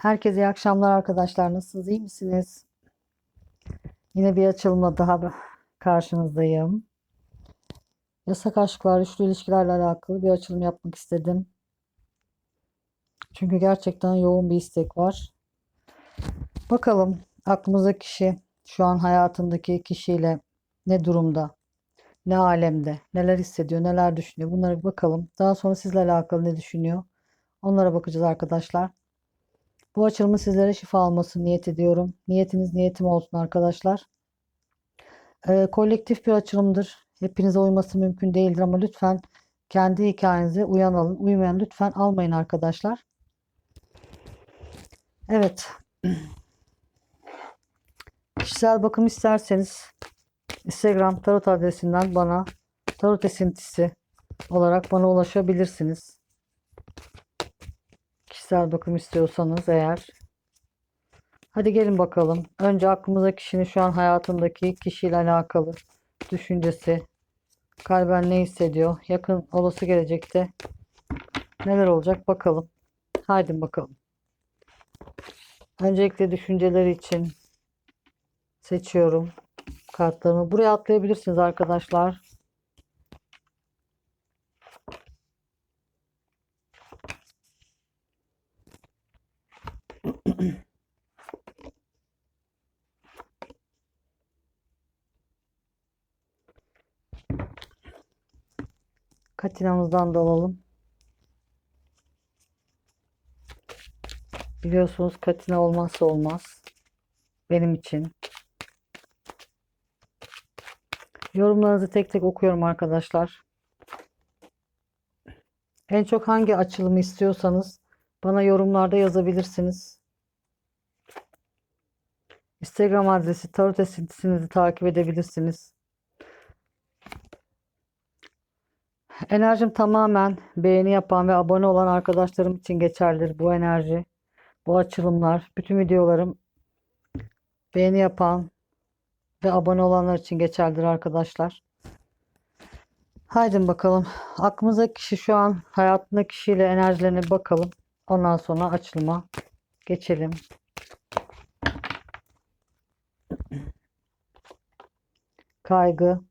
Herkese iyi akşamlar arkadaşlar. Nasılsınız? İyi misiniz? Yine bir açılımla daha karşınızdayım. Yasak aşklar, üçlü ilişkilerle alakalı bir açılım yapmak istedim. Çünkü gerçekten yoğun bir istek var. Bakalım aklımızdaki kişi şu an hayatındaki kişiyle ne durumda, ne alemde, neler hissediyor, neler düşünüyor. Bunlara bakalım. Daha sonra sizle alakalı ne düşünüyor? Onlara bakacağız arkadaşlar. Bu açılımı sizlere şifa almasını niyet ediyorum. Niyetiniz niyetim olsun arkadaşlar. Ee, kolektif bir açılımdır. Hepinize uyması mümkün değildir ama lütfen kendi hikayenize uyan alın. Uymayan lütfen almayın arkadaşlar. Evet. Kişisel bakım isterseniz Instagram tarot adresinden bana tarot esintisi olarak bana ulaşabilirsiniz. Kişisel bakım istiyorsanız eğer. Hadi gelin bakalım. Önce aklımıza kişinin şu an hayatındaki kişiyle alakalı düşüncesi, kalben ne hissediyor, yakın olası gelecekte neler olacak bakalım. Haydi bakalım. Öncelikle düşünceleri için seçiyorum kartlarımı. Buraya atlayabilirsiniz arkadaşlar. Katinamızdan da alalım. Biliyorsunuz katina olmazsa olmaz. Benim için. Yorumlarınızı tek tek okuyorum arkadaşlar. En çok hangi açılımı istiyorsanız bana yorumlarda yazabilirsiniz. Instagram adresi tarot esintisinizi takip edebilirsiniz. Enerjim tamamen beğeni yapan ve abone olan arkadaşlarım için geçerlidir bu enerji. Bu açılımlar, bütün videolarım beğeni yapan ve abone olanlar için geçerlidir arkadaşlar. Haydi bakalım. Aklımızdaki kişi şu an hayatındaki kişiyle enerjilerine bakalım. Ondan sonra açılıma geçelim. Kaygı.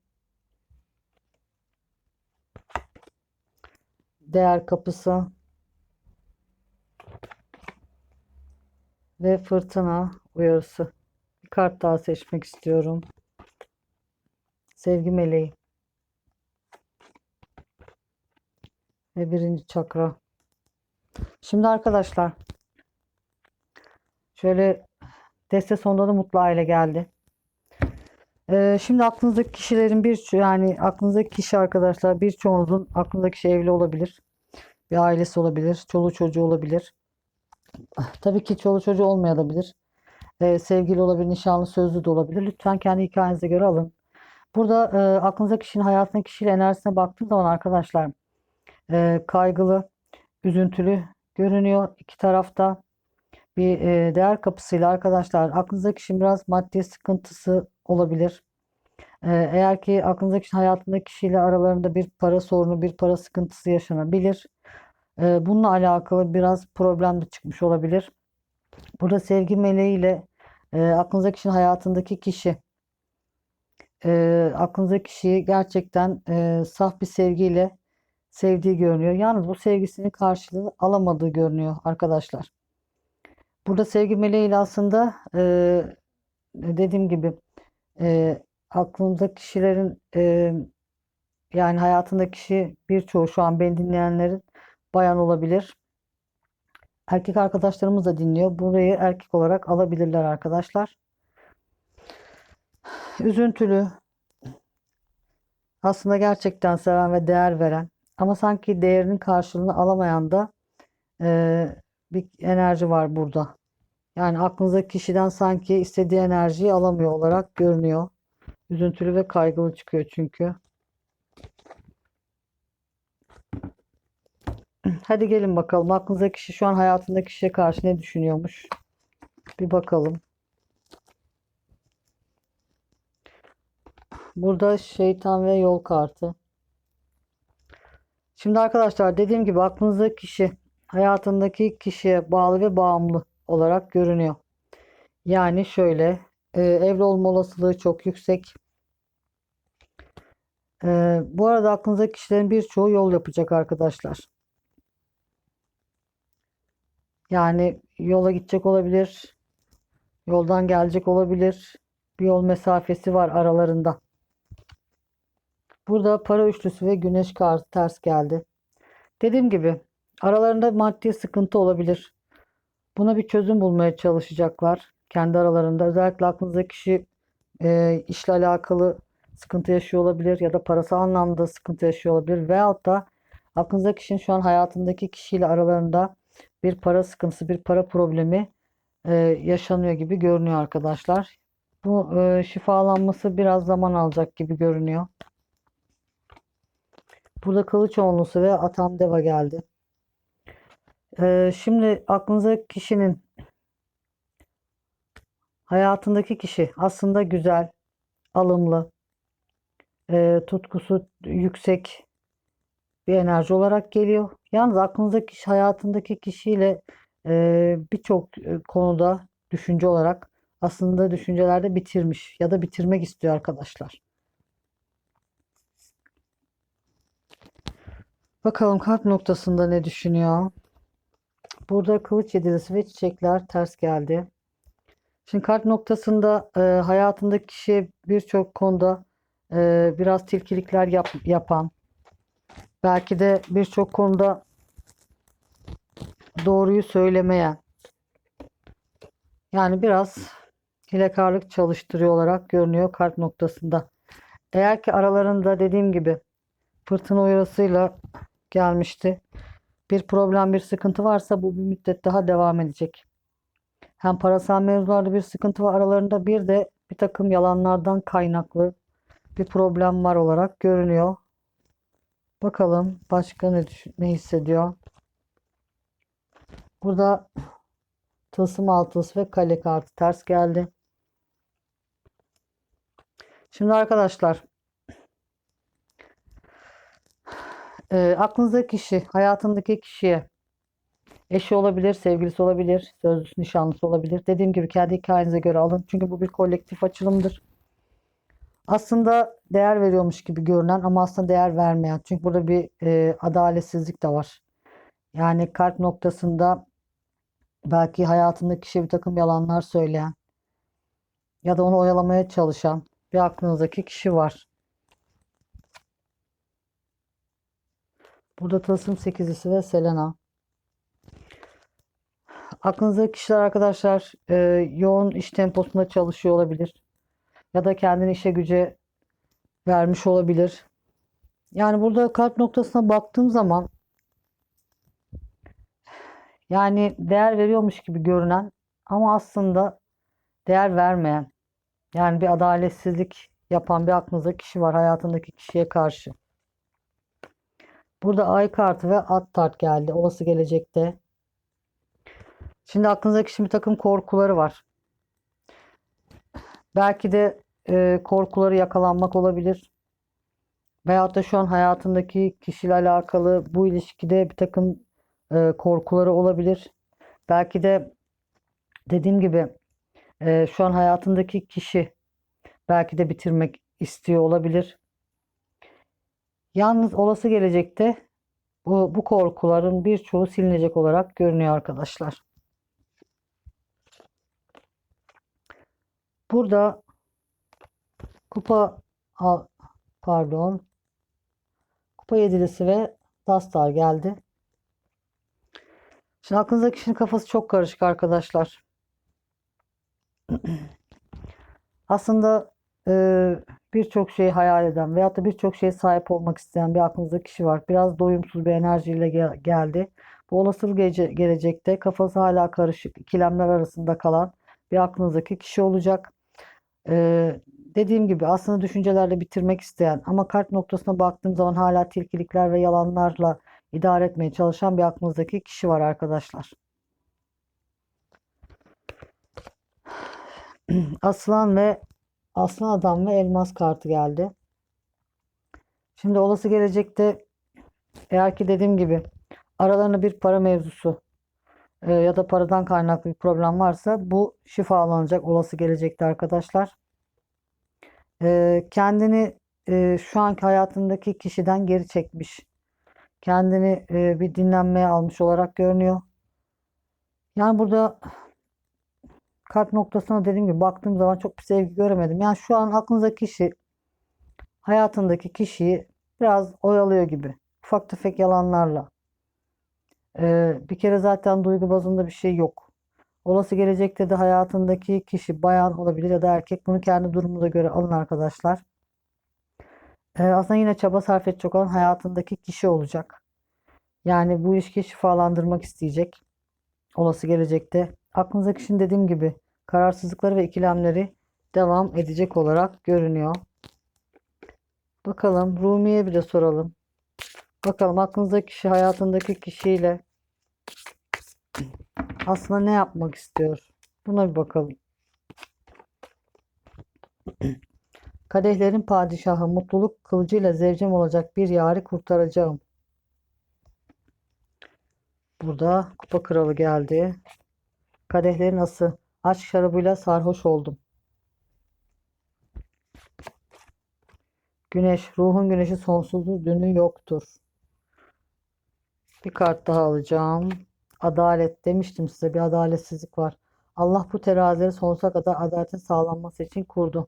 Değer kapısı. Ve fırtına uyarısı. Bir kart daha seçmek istiyorum. Sevgi meleği. Ve birinci çakra. Şimdi arkadaşlar şöyle deste sonunda da mutlu aile geldi. Ee, şimdi aklınızdaki kişilerin bir yani aklınızdaki kişi arkadaşlar birçoğunuzun aklındaki kişi evli olabilir. Bir ailesi olabilir. Çoluğu çocuğu olabilir. Tabii ki çoluğu çocuğu olmayabilir. Ee, sevgili olabilir, nişanlı, sözlü de olabilir. Lütfen kendi hikayenize göre alın. Burada e, aklınızdaki kişinin hayatındaki kişiyle enerjisine baktığım zaman arkadaşlar e, kaygılı, üzüntülü görünüyor iki tarafta. Bir e, değer kapısıyla arkadaşlar aklınızdaki kişinin biraz maddi sıkıntısı olabilir. E, eğer ki aklınızdaki hayatındaki kişiyle aralarında bir para sorunu, bir para sıkıntısı yaşanabilir. E, bununla alakalı biraz problem de çıkmış olabilir. Burada sevgi meleğiyle e, aklınızdaki kişinin hayatındaki kişi e, aklınızdaki kişiyi gerçekten e, saf bir sevgiyle sevdiği görünüyor. Yalnız bu sevgisinin karşılığı alamadığı görünüyor arkadaşlar. Burada sevgi meleğiyle aslında e, dediğim gibi e, aklımda kişilerin e, yani hayatındaki kişi birçoğu şu an beni dinleyenlerin bayan olabilir. Erkek arkadaşlarımız da dinliyor. Burayı erkek olarak alabilirler arkadaşlar. Üzüntülü. Aslında gerçekten seven ve değer veren ama sanki değerinin karşılığını alamayan da e, bir enerji var burada. Yani aklınızdaki kişiden sanki istediği enerjiyi alamıyor olarak görünüyor. Üzüntülü ve kaygılı çıkıyor çünkü. Hadi gelin bakalım. Aklınızdaki kişi şu an hayatındaki kişiye karşı ne düşünüyormuş? Bir bakalım. Burada şeytan ve yol kartı. Şimdi arkadaşlar dediğim gibi aklınızdaki kişi hayatındaki kişiye bağlı ve bağımlı olarak görünüyor. Yani şöyle e, evli olma olasılığı çok yüksek. E, bu arada aklınızdaki kişilerin birçoğu yol yapacak arkadaşlar. Yani yola gidecek olabilir. Yoldan gelecek olabilir. Bir yol mesafesi var aralarında. Burada para üçlüsü ve güneş kartı ters geldi. Dediğim gibi aralarında maddi sıkıntı olabilir. Buna bir çözüm bulmaya çalışacaklar kendi aralarında. Özellikle aklınızdaki kişi e, işle alakalı sıkıntı yaşıyor olabilir ya da parasal anlamda sıkıntı yaşıyor olabilir. Veyahut da aklınızdaki kişinin şu an hayatındaki kişiyle aralarında bir para sıkıntısı, bir para problemi e, yaşanıyor gibi görünüyor arkadaşlar. Bu e, şifalanması biraz zaman alacak gibi görünüyor. Burada kılıç onlusu ve atam deva geldi. E, şimdi aklınızdaki kişinin hayatındaki kişi aslında güzel, alımlı, e, tutkusu yüksek bir enerji olarak geliyor. Yalnız aklınızdaki kişi, hayatındaki kişiyle e, birçok e, konuda düşünce olarak aslında düşüncelerde bitirmiş ya da bitirmek istiyor arkadaşlar. Bakalım kalp noktasında ne düşünüyor? Burada kılıç yedilisi ve çiçekler ters geldi. Şimdi kalp noktasında e, hayatındaki kişiye birçok konuda e, biraz tilkilikler yap, yapan, belki de birçok konuda doğruyu söylemeyen, yani biraz hilekarlık çalıştırıyor olarak görünüyor kalp noktasında. Eğer ki aralarında dediğim gibi fırtına uyarısıyla gelmişti. Bir problem, bir sıkıntı varsa bu bir müddet daha devam edecek. Hem parasal mevzularda bir sıkıntı var aralarında bir de bir takım yalanlardan kaynaklı bir problem var olarak görünüyor. Bakalım başka ne, düşün- ne hissediyor? Burada tılsım altısı ve kale kartı ters geldi. Şimdi arkadaşlar e, aklınızdaki kişi, hayatındaki kişiye eşi olabilir, sevgilisi olabilir, sözlüsü, nişanlısı olabilir. Dediğim gibi kendi hikayenize göre alın. Çünkü bu bir kolektif açılımdır. Aslında değer veriyormuş gibi görünen ama aslında değer vermeyen. Çünkü burada bir e, adaletsizlik de var. Yani kalp noktasında belki hayatındaki kişiye bir takım yalanlar söyleyen ya da onu oyalamaya çalışan bir aklınızdaki kişi var. Burada tılsım sekizlisi ve Selena. Aklınızdaki kişiler arkadaşlar e, yoğun iş temposunda çalışıyor olabilir. Ya da kendini işe güce vermiş olabilir. Yani burada kalp noktasına baktığım zaman yani değer veriyormuş gibi görünen ama aslında değer vermeyen yani bir adaletsizlik yapan bir aklınızdaki kişi var hayatındaki kişiye karşı. Burada ay kartı ve at tart geldi. Olası gelecekte. Şimdi aklınızdaki bir takım korkuları var. Belki de e, korkuları yakalanmak olabilir. Veyahut da şu an hayatındaki kişiyle alakalı bu ilişkide bir takım e, korkuları olabilir. Belki de dediğim gibi e, şu an hayatındaki kişi belki de bitirmek istiyor olabilir. Yalnız olası gelecekte bu, bu korkuların birçoğu silinecek olarak görünüyor arkadaşlar. Burada kupa pardon kupa yedilisi ve dastar geldi. Şimdi aklınızdaki kişinin kafası çok karışık arkadaşlar. Aslında e, birçok şeyi hayal eden veyahut da birçok şeye sahip olmak isteyen bir aklınızda kişi var. Biraz doyumsuz bir enerjiyle gel- geldi. Bu olasılık gece- gelecekte kafası hala karışık, ikilemler arasında kalan bir aklınızdaki kişi olacak. Ee, dediğim gibi aslında düşüncelerle bitirmek isteyen ama kalp noktasına baktığım zaman hala tilkilikler ve yalanlarla idare etmeye çalışan bir aklınızdaki kişi var arkadaşlar. Aslan ve Aslan Adam ve Elmas kartı geldi. Şimdi olası gelecekte eğer ki dediğim gibi aralarında bir para mevzusu e, ya da paradan kaynaklı bir problem varsa bu şifalanacak olası gelecekte arkadaşlar. E, kendini e, şu anki hayatındaki kişiden geri çekmiş. Kendini e, bir dinlenmeye almış olarak görünüyor. Yani burada kalp noktasına dediğim gibi baktığım zaman çok bir sevgi göremedim. Yani şu an aklınızdaki kişi hayatındaki kişiyi biraz oyalıyor gibi. Ufak tefek yalanlarla. Ee, bir kere zaten duygu bazında bir şey yok. Olası gelecekte de hayatındaki kişi bayan olabilir ya da erkek. Bunu kendi durumunuza göre alın arkadaşlar. Ee, aslında yine çaba sarf edecek olan hayatındaki kişi olacak. Yani bu ilişkiyi şifalandırmak isteyecek. Olası gelecekte. Aklınızdaki kişinin dediğim gibi kararsızlıkları ve ikilemleri devam edecek olarak görünüyor. Bakalım Rumi'ye bir de soralım. Bakalım aklınızdaki kişi hayatındaki kişiyle aslında ne yapmak istiyor? Buna bir bakalım. Kadehlerin padişahı mutluluk kılıcıyla zevcem olacak bir yari kurtaracağım. Burada kupa kralı geldi. Kadehlerin ası. Aşk şarabıyla sarhoş oldum. Güneş. Ruhun güneşi sonsuzdur. Dünü yoktur. Bir kart daha alacağım. Adalet demiştim size bir adaletsizlik var. Allah bu terazileri sonsuza kadar adaletin sağlanması için kurdu.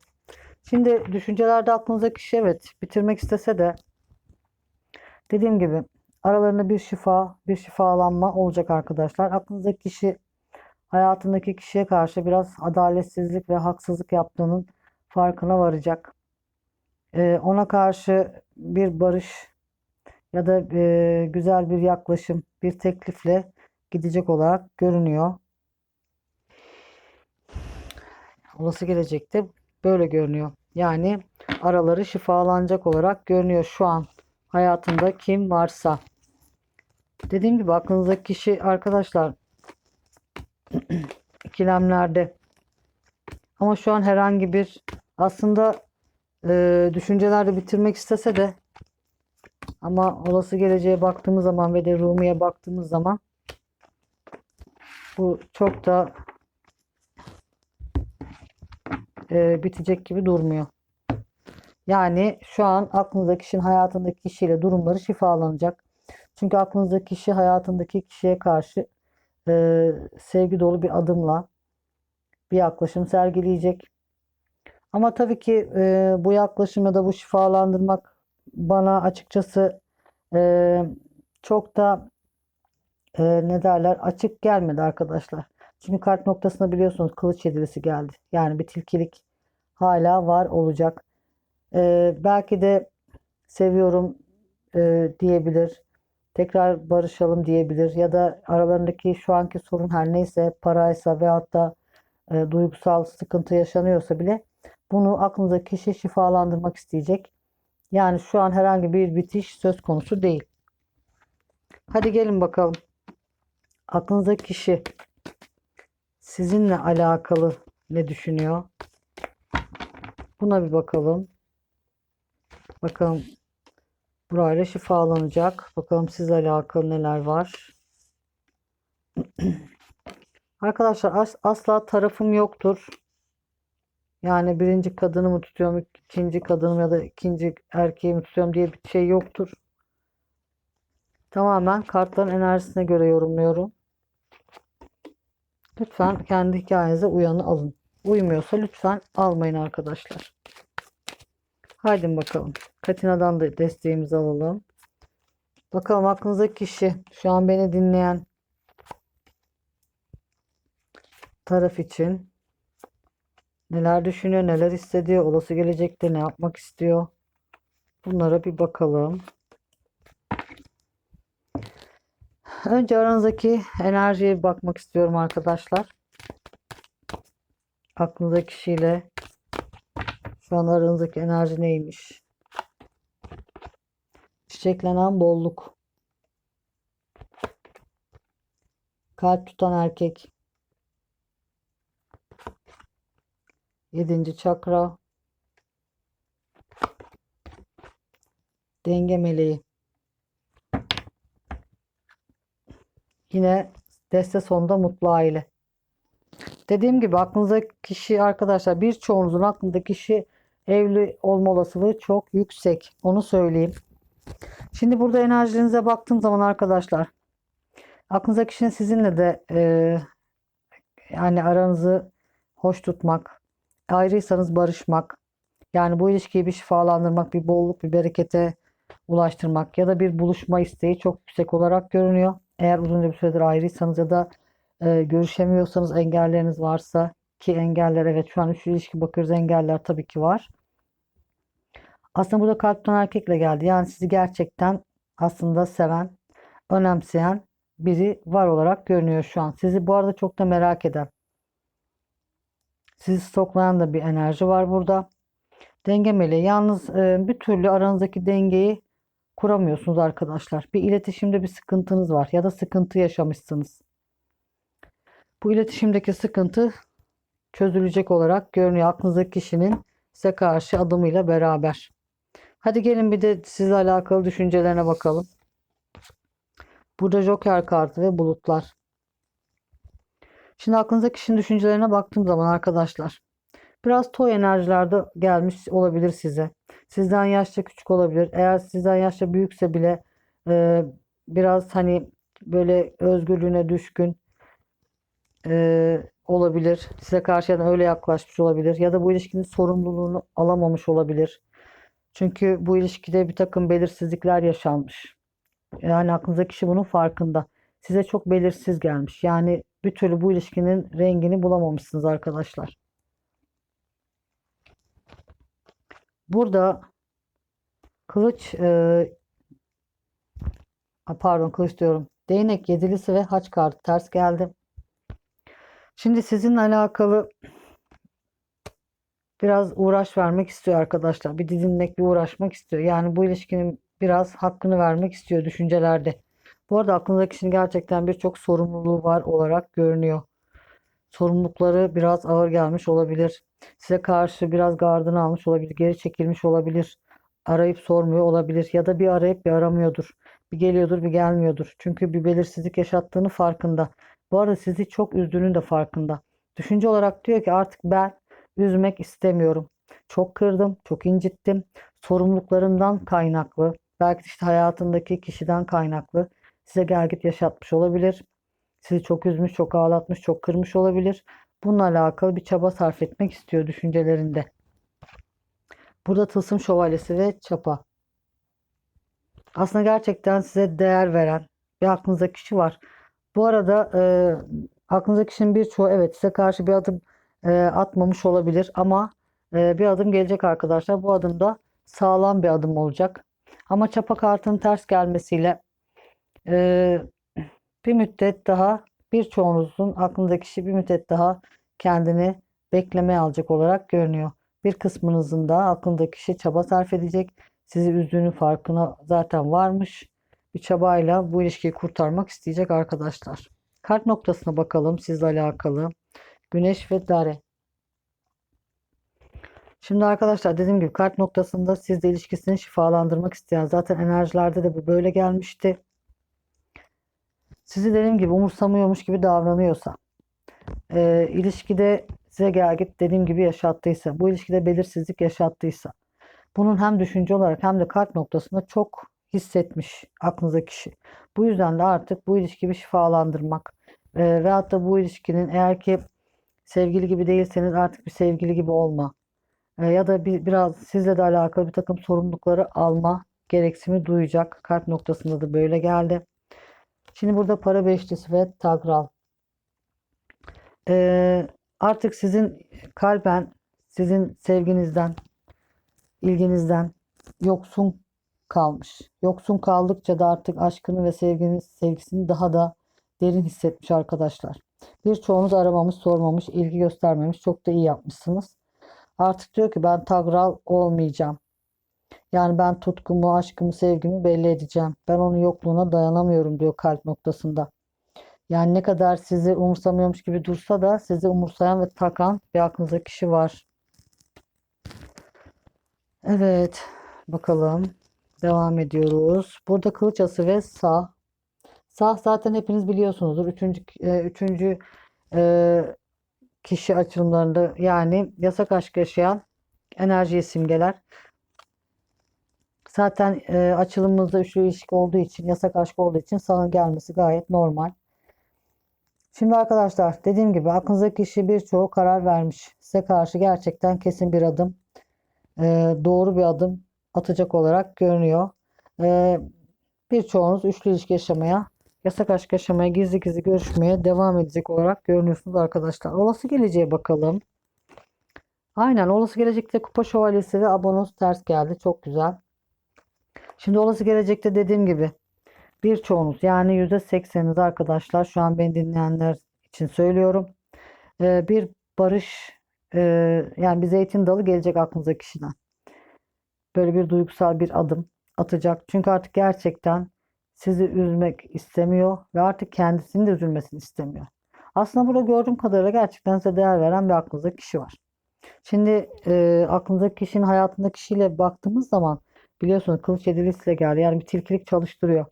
Şimdi düşüncelerde aklınızdaki kişi evet bitirmek istese de dediğim gibi aralarında bir şifa, bir şifalanma olacak arkadaşlar. Aklınızdaki kişi hayatındaki kişiye karşı biraz adaletsizlik ve haksızlık yaptığının farkına varacak. Ee, ona karşı bir barış ya da e, güzel bir yaklaşım, bir teklifle gidecek olarak görünüyor. Olası gelecekte böyle görünüyor. Yani araları şifalanacak olarak görünüyor şu an hayatında kim varsa. Dediğim gibi aklınızdaki kişi arkadaşlar ikilemlerde. Ama şu an herhangi bir aslında e, düşüncelerde bitirmek istese de ama olası geleceğe baktığımız zaman ve de Rumi'ye baktığımız zaman bu çok da e, bitecek gibi durmuyor. Yani şu an aklınızdaki kişinin hayatındaki kişiyle durumları şifalanacak. Çünkü aklınızdaki kişi hayatındaki kişiye karşı e, sevgi dolu bir adımla bir yaklaşım sergileyecek. Ama tabii ki e, bu yaklaşım ya da bu şifalandırmak bana açıkçası e, çok da e, ne derler açık gelmedi arkadaşlar. Çünkü kart noktasında biliyorsunuz kılıç yedilisi geldi. Yani bir tilkilik hala var olacak. E, belki de seviyorum e, diyebilir. Tekrar barışalım diyebilir. Ya da aralarındaki şu anki sorun her neyse paraysa veyahut da e, duygusal sıkıntı yaşanıyorsa bile bunu aklınızdaki kişi şifalandırmak isteyecek. Yani şu an herhangi bir bitiş söz konusu değil. Hadi gelin bakalım. Aklınızdaki kişi sizinle alakalı ne düşünüyor? Buna bir bakalım. Bakalım burayla şifalanacak. Bakalım sizle alakalı neler var. Arkadaşlar as- asla tarafım yoktur. Yani birinci kadını mı tutuyorum, ikinci kadınım ya da ikinci erkeği mi tutuyorum diye bir şey yoktur. Tamamen kartların enerjisine göre yorumluyorum. Lütfen kendi hikayenize uyanı alın. Uymuyorsa lütfen almayın arkadaşlar. Haydi bakalım. Katina'dan da desteğimizi alalım. Bakalım aklınızdaki kişi şu an beni dinleyen taraf için neler düşünüyor, neler hissediyor, olası gelecekte ne yapmak istiyor. Bunlara bir bakalım. Önce aranızdaki enerjiye bakmak istiyorum arkadaşlar. Aklınızdaki kişiyle şu an aranızdaki enerji neymiş? Çiçeklenen bolluk. Kalp tutan erkek. Yedinci çakra. Denge meleği. Yine Deste sonunda mutlu aile. Dediğim gibi aklınızdaki kişi arkadaşlar birçoğunuzun aklındaki kişi evli olma olasılığı çok yüksek. Onu söyleyeyim. Şimdi burada enerjilerinize baktığım zaman arkadaşlar aklınızdaki kişinin sizinle de e, yani aranızı hoş tutmak, ayrıysanız barışmak, yani bu ilişkiyi bir şifalandırmak, bir bolluk, bir berekete ulaştırmak ya da bir buluşma isteği çok yüksek olarak görünüyor. Eğer uzunca bir süredir ayrıysanız ya da e, görüşemiyorsanız engelleriniz varsa ki engeller evet şu an üçlü ilişki bakıyoruz engeller tabii ki var. Aslında burada kalpten erkekle geldi. Yani sizi gerçekten aslında seven, önemseyen biri var olarak görünüyor şu an. Sizi bu arada çok da merak eden, sizi stoklayan da bir enerji var burada. Denge meleği. Yalnız e, bir türlü aranızdaki dengeyi kuramıyorsunuz arkadaşlar. Bir iletişimde bir sıkıntınız var ya da sıkıntı yaşamışsınız. Bu iletişimdeki sıkıntı çözülecek olarak görünüyor aklınızdaki kişinin size karşı adımıyla beraber. Hadi gelin bir de sizle alakalı düşüncelerine bakalım. Burada Joker kartı ve bulutlar. Şimdi aklınızdaki kişinin düşüncelerine baktığım zaman arkadaşlar biraz toy enerjilerde gelmiş olabilir size. Sizden yaşça küçük olabilir. Eğer sizden yaşça büyükse bile e, biraz hani böyle özgürlüğüne düşkün e, olabilir. Size karşı öyle yaklaşmış olabilir. Ya da bu ilişkinin sorumluluğunu alamamış olabilir. Çünkü bu ilişkide bir takım belirsizlikler yaşanmış. Yani aklınızdaki kişi bunun farkında. Size çok belirsiz gelmiş. Yani bir türlü bu ilişkinin rengini bulamamışsınız arkadaşlar. Burada kılıç e, pardon kılıç diyorum. Değnek yedilisi ve haç kartı ters geldi. Şimdi sizinle alakalı biraz uğraş vermek istiyor arkadaşlar. Bir didinmek, bir uğraşmak istiyor. Yani bu ilişkinin biraz hakkını vermek istiyor düşüncelerde. Bu arada aklınızdaki kişinin gerçekten birçok sorumluluğu var olarak görünüyor. Sorumlulukları biraz ağır gelmiş olabilir. Size karşı biraz gardını almış olabilir. Geri çekilmiş olabilir. Arayıp sormuyor olabilir. Ya da bir arayıp bir aramıyordur. Bir geliyordur bir gelmiyordur. Çünkü bir belirsizlik yaşattığını farkında. Bu arada sizi çok üzdüğünün de farkında. Düşünce olarak diyor ki artık ben üzmek istemiyorum. Çok kırdım, çok incittim. Sorumluluklarından kaynaklı, belki işte hayatındaki kişiden kaynaklı size gelgit yaşatmış olabilir. Sizi çok üzmüş, çok ağlatmış, çok kırmış olabilir. Bununla alakalı bir çaba sarf etmek istiyor düşüncelerinde. Burada tılsım şövalyesi ve çapa. Aslında gerçekten size değer veren bir aklınızda kişi var. Bu arada e, aklınızdaki kişinin birçoğu evet size karşı bir adım e, atmamış olabilir ama e, bir adım gelecek arkadaşlar. Bu adım da sağlam bir adım olacak. Ama çapa kartının ters gelmesiyle e, bir müddet daha birçoğunuzun aklındaki kişi bir müddet daha kendini beklemeye alacak olarak görünüyor. Bir kısmınızın da aklındaki kişi çaba sarf edecek. Sizi üzdüğünün farkına zaten varmış. Bir çabayla bu ilişkiyi kurtarmak isteyecek arkadaşlar. Kart noktasına bakalım sizle alakalı. Güneş ve Dare. Şimdi arkadaşlar dediğim gibi kart noktasında sizle ilişkisini şifalandırmak isteyen zaten enerjilerde de bu böyle gelmişti. Sizi dediğim gibi umursamıyormuş gibi davranıyorsa, e, ilişkide size gel git dediğim gibi yaşattıysa, bu ilişkide belirsizlik yaşattıysa, bunun hem düşünce olarak hem de kart noktasında çok hissetmiş aklınızdaki kişi. Bu yüzden de artık bu ilişkiyi şifalandırmak e, ve hatta bu ilişkinin eğer ki sevgili gibi değilseniz artık bir sevgili gibi olma e, ya da bir, biraz sizle de alakalı bir takım sorumlulukları alma gereksimi duyacak. Kart noktasında da böyle geldi. Şimdi burada para beşlisi ve tagral. Ee, artık sizin kalben, sizin sevginizden, ilginizden yoksun kalmış. Yoksun kaldıkça da artık aşkını ve sevginiz, sevgisini daha da derin hissetmiş arkadaşlar. Birçoğunuz aramamış, sormamış, ilgi göstermemiş. Çok da iyi yapmışsınız. Artık diyor ki ben tagral olmayacağım. Yani ben tutkumu, aşkımı, sevgimi belli edeceğim. Ben onun yokluğuna dayanamıyorum diyor kalp noktasında. Yani ne kadar sizi umursamıyormuş gibi dursa da sizi umursayan ve takan bir aklınızda kişi var. Evet. Bakalım. Devam ediyoruz. Burada kılıç ası ve sağ. Sağ zaten hepiniz biliyorsunuzdur. Üçüncü, e, üçüncü e, kişi açılımlarında yani yasak aşk yaşayan enerjiyi simgeler. Zaten e, açılımımızda üçlü ilişki olduğu için, yasak aşk olduğu için sağın gelmesi gayet normal. Şimdi arkadaşlar dediğim gibi aklınızdaki kişi birçoğu karar vermiş. Size karşı gerçekten kesin bir adım, e, doğru bir adım atacak olarak görünüyor. E, birçoğunuz üçlü ilişki yaşamaya, yasak aşk yaşamaya, gizli gizli görüşmeye devam edecek olarak görünüyorsunuz arkadaşlar. Olası geleceğe bakalım. Aynen olası gelecekte kupa şövalyesi ve abonos ters geldi. Çok güzel. Şimdi olası gelecekte dediğim gibi birçoğunuz yani %80'iniz arkadaşlar şu an beni dinleyenler için söylüyorum. Ee, bir barış e, yani bir zeytin dalı gelecek aklınıza kişiden. Böyle bir duygusal bir adım atacak. Çünkü artık gerçekten sizi üzmek istemiyor ve artık kendisinin de üzülmesini istemiyor. Aslında burada gördüğüm kadarıyla gerçekten size değer veren bir aklınızda kişi var. Şimdi e, aklınızdaki kişinin hayatındaki kişiyle baktığımız zaman biliyorsunuz kılıç yedilisiyle geldi. Yani bir tilkilik çalıştırıyor.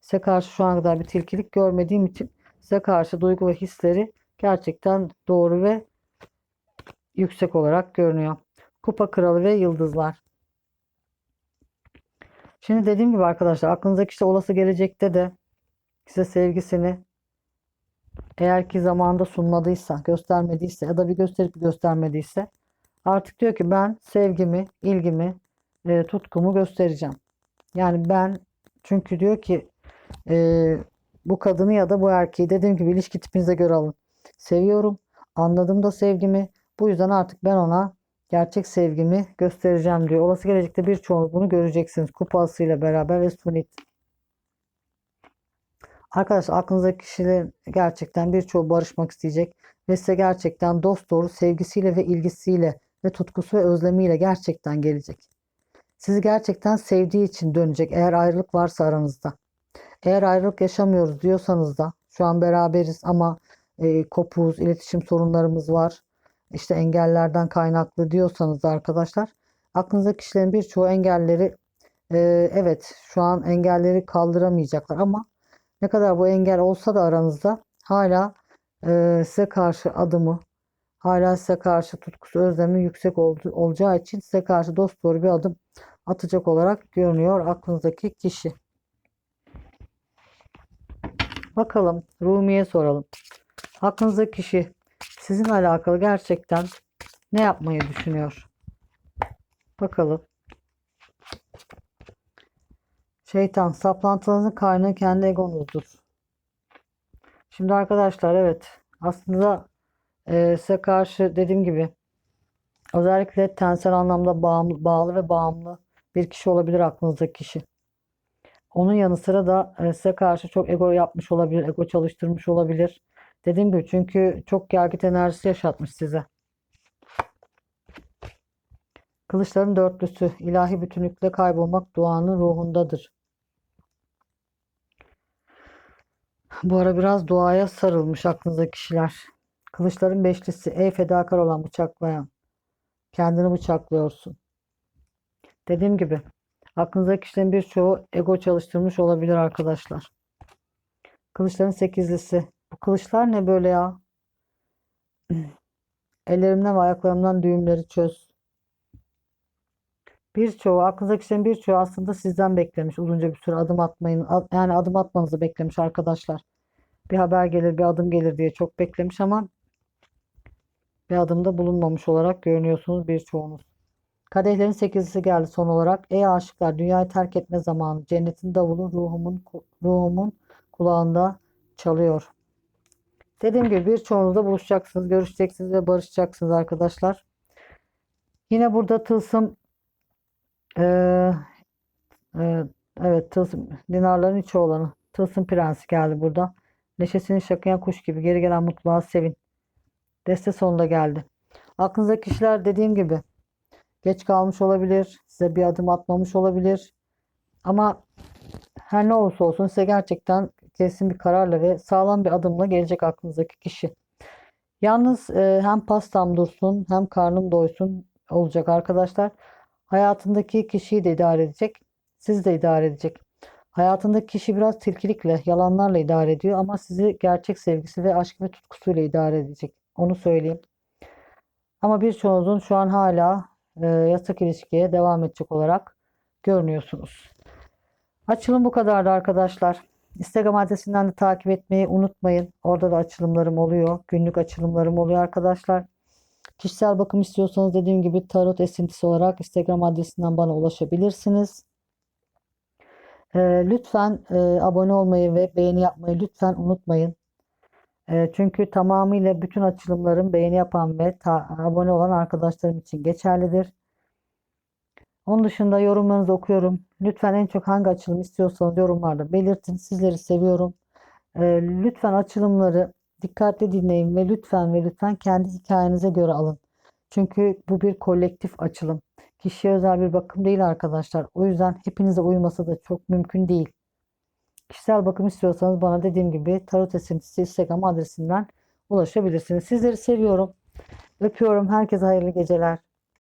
Size karşı şu ana kadar bir tilkilik görmediğim için size karşı duygu ve hisleri gerçekten doğru ve yüksek olarak görünüyor. Kupa kralı ve yıldızlar. Şimdi dediğim gibi arkadaşlar aklınızdaki işte olası gelecekte de size sevgisini eğer ki zamanında sunmadıysa, göstermediyse ya da bir gösterip göstermediyse artık diyor ki ben sevgimi, ilgimi, e, tutkumu göstereceğim. Yani ben çünkü diyor ki e, bu kadını ya da bu erkeği dediğim gibi ilişki tipinize göre alın. Seviyorum. Anladım da sevgimi. Bu yüzden artık ben ona gerçek sevgimi göstereceğim diyor. Olası gelecekte birçoğunuz bunu göreceksiniz. Kupasıyla beraber ve sunit. Arkadaşlar aklınızdaki kişilerin gerçekten birçoğu barışmak isteyecek ve size gerçekten dost doğru sevgisiyle ve ilgisiyle ve tutkusu ve özlemiyle gerçekten gelecek. Sizi gerçekten sevdiği için dönecek eğer ayrılık varsa aranızda. Eğer ayrılık yaşamıyoruz diyorsanız da şu an beraberiz ama e, kopuğuz, iletişim sorunlarımız var. İşte engellerden kaynaklı diyorsanız da arkadaşlar aklınızdaki kişilerin birçoğu engelleri e, evet şu an engelleri kaldıramayacaklar ama ne kadar bu engel olsa da aranızda hala e, size karşı adımı hala size karşı tutkusu özlemi yüksek ol, olacağı için size karşı dost doğru bir adım atacak olarak görünüyor aklınızdaki kişi. Bakalım Rumi'ye soralım. Aklınızdaki kişi sizinle alakalı gerçekten ne yapmayı düşünüyor? Bakalım. Şeytan, saplantılarınızın kaynağı kendi egonuzdur. Şimdi arkadaşlar evet aslında e, size karşı dediğim gibi özellikle tensel anlamda bağımlı, bağlı ve bağımlı bir kişi olabilir aklınızdaki kişi. Onun yanı sıra da e, size karşı çok ego yapmış olabilir, ego çalıştırmış olabilir. Dediğim gibi çünkü çok gergin enerjisi yaşatmış size. Kılıçların dörtlüsü ilahi bütünlükle kaybolmak duanın ruhundadır. Bu ara biraz duaya sarılmış aklınızdaki kişiler. Kılıçların beşlisi ey fedakar olan bıçaklayan. Kendini bıçaklıyorsun. Dediğim gibi aklınızdaki kişilerin birçoğu ego çalıştırmış olabilir arkadaşlar. Kılıçların sekizlisi. Bu kılıçlar ne böyle ya? Ellerimden ve ayaklarımdan düğümleri çöz. Birçoğu, aklınızdaki kişilerin birçoğu aslında sizden beklemiş uzunca bir süre adım atmayın. Yani adım atmanızı beklemiş arkadaşlar. Bir haber gelir, bir adım gelir diye çok beklemiş ama bir adımda bulunmamış olarak görünüyorsunuz birçoğunuz. Kadehlerin sekizlisi geldi son olarak. Ey aşıklar dünyayı terk etme zamanı. Cennetin davulu ruhumun ruhumun kulağında çalıyor. Dediğim gibi birçoğunuzla buluşacaksınız, görüşeceksiniz ve barışacaksınız arkadaşlar. Yine burada tılsım ee, e, evet tılsım dinarların içi olanı tılsım prensi geldi burada. Neşesini şakıyan kuş gibi geri gelen mutluluğa sevin. Deste sonunda geldi. Aklınızdaki kişiler dediğim gibi geç kalmış olabilir. Size bir adım atmamış olabilir. Ama her ne olursa olsun size gerçekten kesin bir kararla ve sağlam bir adımla gelecek aklınızdaki kişi. Yalnız e, hem pastam dursun hem karnım doysun olacak arkadaşlar. Hayatındaki kişiyi de idare edecek. Siz de idare edecek. Hayatındaki kişi biraz tilkilikle, yalanlarla idare ediyor ama sizi gerçek sevgisi ve aşk ve tutkusuyla idare edecek. Onu söyleyeyim. Ama birçoğunuzun şu an hala e, yasak ilişkiye devam edecek olarak görünüyorsunuz. Açılım bu kadardı arkadaşlar. Instagram adresinden de takip etmeyi unutmayın. Orada da açılımlarım oluyor. Günlük açılımlarım oluyor arkadaşlar. Kişisel bakım istiyorsanız dediğim gibi tarot esintisi olarak Instagram adresinden bana ulaşabilirsiniz. Ee, lütfen e, abone olmayı ve beğeni yapmayı lütfen unutmayın. E, çünkü tamamıyla bütün açılımlarım beğeni yapan ve abone olan arkadaşlarım için geçerlidir. Onun dışında yorumlarınızı okuyorum. Lütfen en çok hangi açılım istiyorsanız yorumlarda belirtin. Sizleri seviyorum. E, lütfen açılımları dikkatli dinleyin ve lütfen ve lütfen kendi hikayenize göre alın. Çünkü bu bir kolektif açılım. Kişiye özel bir bakım değil arkadaşlar. O yüzden hepinize uyması da çok mümkün değil. Kişisel bakım istiyorsanız bana dediğim gibi Tarot Esintisi Instagram adresinden ulaşabilirsiniz. Sizleri seviyorum. Öpüyorum. Herkese hayırlı geceler.